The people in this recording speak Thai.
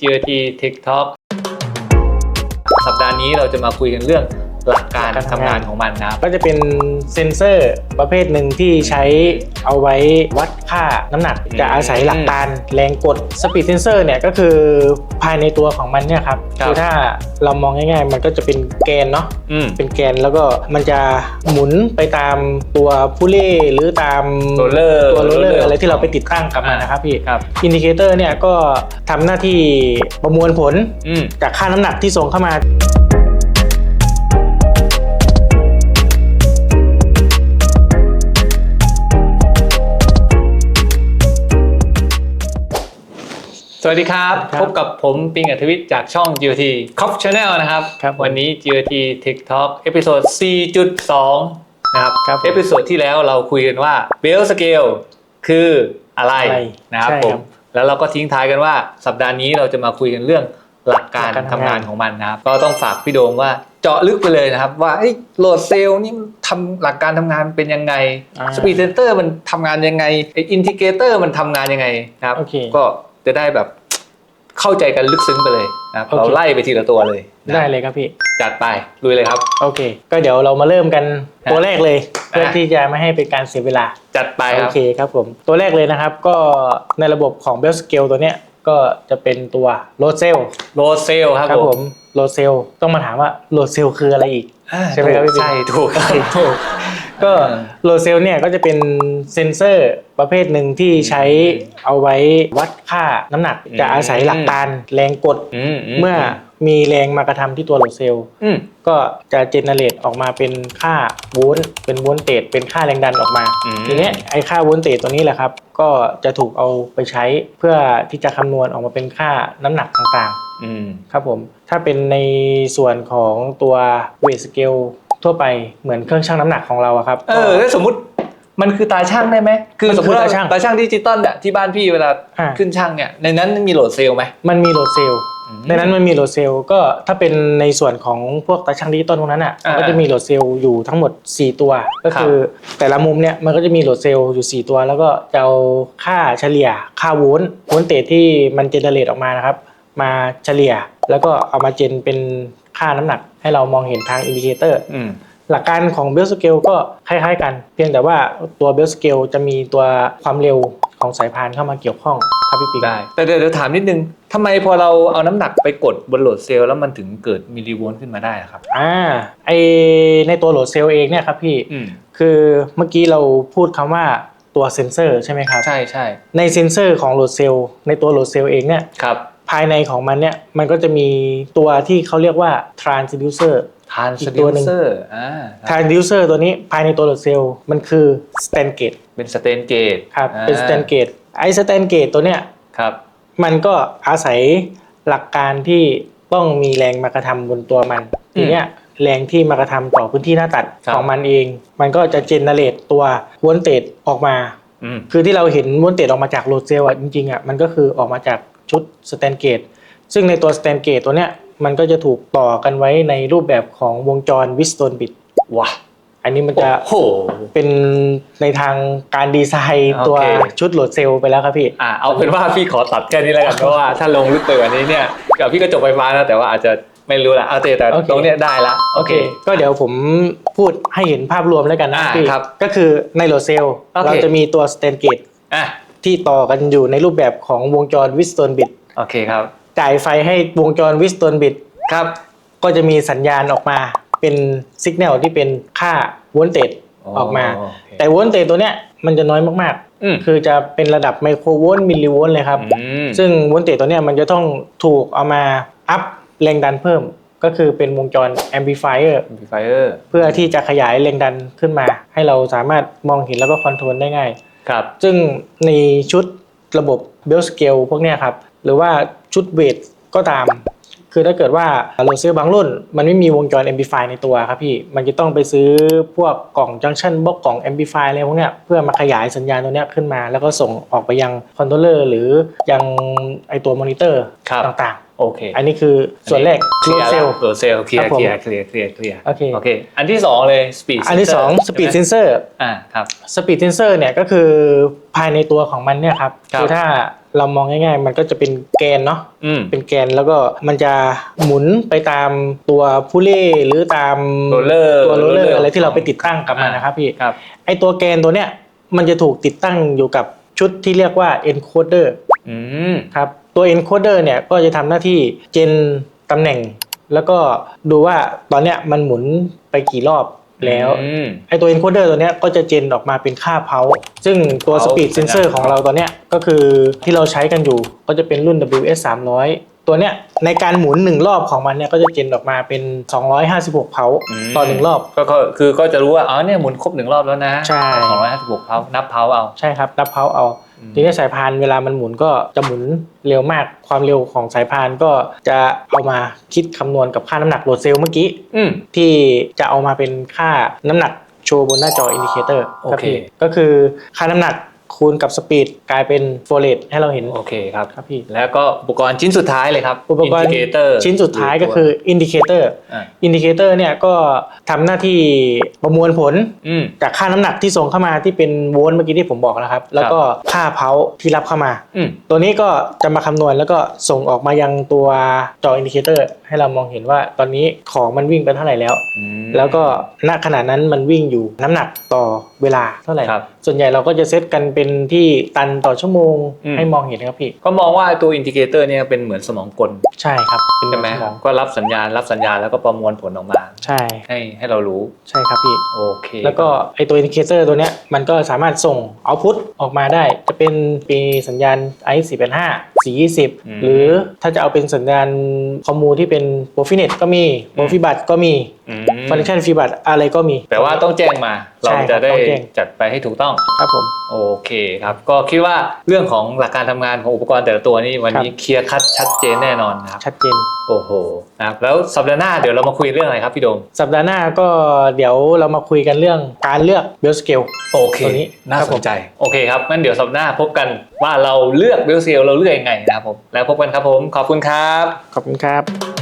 GOT TikTok สัปดาห์นี้เราจะมาคุยกันเรื่อง หลักการการทำงางทำาน นของมันนะครับ ก็จะเป็นเซ็นเซอร์ประเภทหนึ่งที่ใช้เอาไว้วัดค่าน้ำหนัก อืม จะอาศัยหลักการแรงกดสปีดเซนเซอร์เนี่ยก็คือภายในตัวของมันเนี่ยครับครับคือถ้าเรามองง่ายๆ มันก็จะเป็นแกนเนาะอืม เป็นแกนแล้วก็มันจะหมุนไปตามตัวผู้เล่หรือตามโรลเลอร์ตัวโรลเลอร์อะไรที่เราไปติดตั้งกับมันนะครับพี่ครับ อินดิเคเตอร์เนี่ยก็ทำหน้าที่ประมวลผล อืม จากค่าน้ำหนักที่ส่งเข้ามา สวัสดีครับครับ พบกับผมปิงอัธวิทย์จากช่อง GOT Cop Channel นะครับครับผมวันนี้ GOT Tech Talk เอพิโซด 4.2 นะครับครับผมเอพิโซดที่แล้วเราคุยกันว่า Bell Scale คืออะไรอะไรนะครับใช่ผครัมบแล้วเราก็ทิ้งท้ายกันว่าสัปดาห์นี้เราจะมาคุยกันเรื่องหลักการหลักการทำงางทำานนของมันนะครับ ก็ต้องฝากพี่โดมว่าเจาะลึกไปเลยนะครับว่าโหลดเซลล์นี่มันทำหลักการทำงานเป็นยังไงอ่าสปีดเซนเตอร์มันทำงานยังไงไออินทิเกเตอร์มันทำงานยังไงนะครับโอเคก็ จะได้แบบเข้าใจกันลึกซึ้งไปเลยนะครับโอเค เราไล่ไปทีละตัวเลยนะได้เลยครับพี่ จัดไปลุยเลยครับ โอเค ก็เดี๋ยวเรามาเริ่มกันอะตัวแรกเลย เพื่ออะที่จะไม่ให้เป็นการเสียเวลา จัดไปคโอรับเคครับผม ตัวแรกเลยนะครับก็ในระบบของ Bell Scale ตัวเนี้ยก็จะเป็นตัว Load Cell โลเซลครับครับผผมม Load Cell ต้องมาถามว่า Load Cell คืออะไรอีก อ่าใช่ไหมครับพี่ปิ๊กใช่ถูกครั บโอเคถูกก็อ่า Load Cell เนี่ยก็จะเป็นเซ็นเซอร์ประเภทหนึ่งที่ใช้เอาไว้วัดค่าน้ำหนักอืมจะอาศัยหลักการแรงกดอืมเมื่อมีแรงมากระทำที่ตัวโหลดเซลล์อืมก็จะเจเนเรตออกมาเป็นค่าโวลต์เป็นโวลต์เตจเป็นค่าแรงดันออกมาอืมทีเนี้ยไอ้ค่าโวลต์เตจตัวนี้แหละครับ ก็จะถูกเอาไปใช้เพื่อที่จะคำนวณออกมาเป็นค่าน้ำหนักต่างอืมๆครับผมถ้าเป็นในส่วนของตัวเวทสเกล ทั่วไปเหมือนเครื่องชั่งน้ำหนักของเราอะครับเออแล้วสมมติมันคือตาช่างได้ไหมคือมันคือสมมติว่าตาช่าง ตาช่างดิจิตอลเนี่ยที่บ้านพี่เวลาอ่า ขึ้นช่างเนี่ยในนั้นมีโหลดเซลล์ไหม มันมีโหลดเซลล์อืมในนั้นมันมีโหลดเซลล์ก็ถ้าเป็นในส่วนของพวกตาช่างดิจิตอลพวกนั้นอะอ่ามัมันก็จะมีโหลดเซลล์อยู่ทั้งหมด 4 ตัว ก็คือแต่ละมุมเนี่ยมันก็จะมีโหลดเซลล์อยู่ 4 ตัว แล้วก็จะเอาค่าเฉลี่ยค่าโวลต์โวลต์เตจที่มันเจเนเรตออกมานะครับมาเฉลี่ยแล้วก็เอามาเจนเป็น ค่าน้ำหนัก ให้เรามองเห็นทางอินดิเคเตอร์อืมหลักการของเบลสเกลก็คล้ายๆกัน เพียงแต่ว่าตัวเบลสเกลจะมีตัวความเร็วของสายพานเข้ามาเกี่ยวข้องครับพี่ปิ๊กได้ แต่เดี๋ยวเดี๋ยวถามนิดนึงทำไมพอเราเอาน้ำหนักไปกดบนโหลดเซลล์แล้วมันถึงเกิดมิลลิโวลต์ขึ้นมาได้อะครับอ่าไอในตัวโหลดเซลล์เองเนี่ยครับพี่อืมคือเมื่อกี้เราพูดคำว่าตัวเซนเซอร์ใช่ไหมครับ ใช่ใช่ในเซนเซอร์ของโหลดเซลล์ในตัวโหลดเซลล์เองเนี่ยครับ ภายในของมันเนี่ยมันก็จะมีตัวที่เขาเรียกว่า transducer ทานอีสกติตัววหนึ่งเซอร์อ่า transducer ตัวนี้ภายในตัวโหลดเซลล์มันคือ stand gate เป็นสเตนเกตครับเป็น stand gate ไอ้ stand gate ตัวเนี้ยครับมันก็อาศัยหลักการที่ต้องมีแรงมากระทำบนตัวมันอืมทีเนี้ยแรงที่มากระทำต่อพื้นที่หน้าตัดครับของมันเอง มันก็จะเจเนเรตตัวโวลต์เตจออกมาอืมคือที่เราเห็นโวลต์เตจออกมาจากโหลดเซลล์อะจริงๆอะมันก็คือออกมาจาก ชุดสแตนเกตซึ่งในตัวสแตนเกตตัวเนี้ยมันก็จะถูกต่อกันไว้ในรูปแบบของวงจรวิสโตนบิดว้าอันนี้มันโอ้จะโหเป็นในทางการดีไซน์ตัวโอเค ชุดโหลดเซลล์ไปแล้วครับพี่ อ่าเอาเป็นว่าพี่ขอตัดแค่นี้แล้วกันเพราะว่าถ้าลงลึกไปกว่านี้เนี่ยกับพี่ก็จบไฟฟ้านะแต่ว่าอาจจะไม่รู้ละเอาแต่แต่โอเค ตรงเนี้ยได้ละโอเค ก็เดี๋ยวผมพูดให้เห็นภาพรวมแล้วกันนะอ่าพี่ครับก็คือในโหลดเซลล์โอเค เราจะมีตัวสแตนเกต อะ ที่ต่อกันอยู่ในรูปแบบของวงจรวิสโตนบิดโอเคครับ จ่ายไฟให้วงจรวิสโตนบิดครับ ก็จะมีสัญญาณออกมาเป็นสัญญาณที่เป็นค่าโวลต์เตจออกมาโอเคแต่โวลต์เตจตัวเนี้ยมันจะน้อยมากอืมๆคือจะเป็นระดับไมโครโวลต์มิลลิโวลต์เลยครับอืมซึ่งโวลต์เตจตัวเนี้ยมันจะต้องถูกเอามาอัพแรงดันเพิ่ม ก็คือเป็นวงจรแอมพลิฟายเออร์ไฟเออร์เพื่อที่จะขยายแรงดันขึ้นมา ให้เราสามารถมองเห็นแล้วก็คอนโทรลได้ง่าย ครับซึ่งในชุดระบบเบลสเกลพวกเนี้ยครับ หรือว่าชุดเวทก็ตาม คือถ้าเกิดว่าโหลดเซลล์บางรุ่น มันไม่มีวงจร Amplify ในตัวครับพี่ มันจะต้องไปซื้อพวกกล่องจังชันบล็อกกล่อง Amplify อะไรพวกเนี้ยเพื่อมาขยายสัญญาณตัวเนี้ยขึ้นมา แล้วก็ส่งออกไปยังคอนโทรลเลอร์หรือยังไอตัวมอนิเตอร์ครับ ต่าง โอเค อันนี้คือส่วนแรกเคโลลียร์เซลโหลดเซลเคลียครัร์บผมเคลียร์เคลียร์เคลียร์เคลียร์โอเคโอเค อันที่สองเลย speed อันที่สอง sensor speed ใช่ไหม sensor อ่าครับ speed sensor เนี่ยก็คือภายในตัวของมันเนี่ยครับครับคือถ้าเรามองง่ายๆ มันก็จะเป็นแกนเนาะอืมเป็นแกนแล้วก็มันจะหมุนไปตามตัวผู้เล่หรือตาม roller ตัวโรลเลอ roller ร์อะไรที่เราไปติดตั้งกับมันนะครับพี่ครับไอตัวแกนตัวเนี้ยมันจะถูกติดตั้งอยู่กับชุดที่เรียกว่า encoder อืมครับ ตัว encoder เนี่ยก็จะทำหน้าที่เจนตำแหน่ง แล้วก็ดูว่าตอนเนี้ยมันหมุนไปกี่รอบแล้วอืม ไอตัว encoder ตัวเนี้ยก็จะเจนออกมาเป็นค่าเพาซึ่งตัว pulse speed สัญญาณ sensor ของเราตัวเนี้ยก็คือที่เราใช้กันอยู่ก็จะเป็นรุ่น WS 300ตัวเนี้ยในการหมุนหนึ่งรอบของมันเนี่ยก็จะเจนออกมาเป็น 256เพาต่อหนึ่งรอบ ก็ก็คือก็จะรู้ว่าอ๋อเนี่ยหมุนครบหนึ่งรอบแล้วนะใช่ สองร้อยห้าสิบหกเพานับเพาเอา ใช่ครับนับเพาเอาอืม ทีนี้สายพานเวลามันหมุนก็จะหมุนเร็วมาก ความเร็วของสายพานก็จะเอามาคิดคำนวณกับค่าน้ำหนักโหลดเซลล์เมื่อกี้อืมที่จะเอามาเป็นค่าน้ำหนักโชว์บนหน้าจออินดิเคเตอร์โอเคก็คือค่าน้ำหนัก คูณกับสปีดกลายเป็นโฟเลตให้เราเห็น โอเคครับ ครับพี่ แล้วก็อุปกรณ์ชิ้นสุดท้ายเลยครับอุปกรณ์ indicator ชิ้นสุดท้ายก็คืออินดิเคเตอร์อ่าอินดิเคเตอร์เนี่ยก็ทำหน้าที่ประมวลผลอืม จากค่าน้ำหนักที่ส่งเข้ามาที่เป็นโวลต์เมื่อกี้ที่ผมบอกนะครับ แล้วก็ค่าเพาที่รับเข้ามา อืม ตัวนี้ก็จะมาคำนวณแล้วก็ส่งออกมายังตัวจออินดิเคเตอร์ให้เรามองเห็นว่าตอนนี้ของมันวิ่งไปเท่าไหร่แล้วอืมแล้วก็ณขณะนั้นมันวิ่งอยู่น้ำหนักต่อเวลาเท่าไหร่ ครับ ส่วนใหญ่เราก็จะเซตกันเป็นที่ตันต่อชั่วโมง อืม ให้มองเห็นครับพี่ก็มองว่าตัวอินดิเคเตอร์เนี่ยเป็นเหมือนสมองกลใช่ครับเป็นใช่ไหมสองก็รับสัญญาณรับสัญญาณแล้วก็ประมวลผลออกมา ใช่ให้ให้เรารู้ ใช่ครับพี่ โอเคแล้วก็ไอตัวอินดิเคเตอร์ตัวเนี้ยมันก็สามารถส่งเอาพุตออกมาได้ จะเป็นปีสัญญาณ i 4 8 5 420 หรือถ้าจะเอาเป็นสัญญาณคอมมูที่เป็นโปรฟิเนตก็มีโปรฟิบัตก็มีอืมฟังก์ชันฟิบัตอะไรก็มี แต่ว่าต้องแจ้งมาใช่เราครับจะได้ต้องแจ้งจัดไปให้ถูกต้องครับผมโอเคครับ ก็คิดว่าเรื่องของหลักการทำงานของอุปกรณ์แต่ละตัวนี่วันนี้เคลียร์คัดชัดเจนแน่นอนนะครับชัดเจนโอ้โหนะครับแล้วสัปดาห์หน้าเดี๋ยวเรามาคุยเรื่องอะไรครับพี่โดม สัปดาห์หน้าก็เดี๋ยวเรามาคุยกันเรื่องการเลือกเบลสเกลโอเคตัวนี้น่าครับสผนมใจโอเคครับงั้นเดี๋ยวสัปดาห์หน้าพบกัน ว่าเราเลือกเบลเซลเราเลือกยังไงนะครับผมแล้วพบกันครับผมขอบคุณครับขอบคุณครับ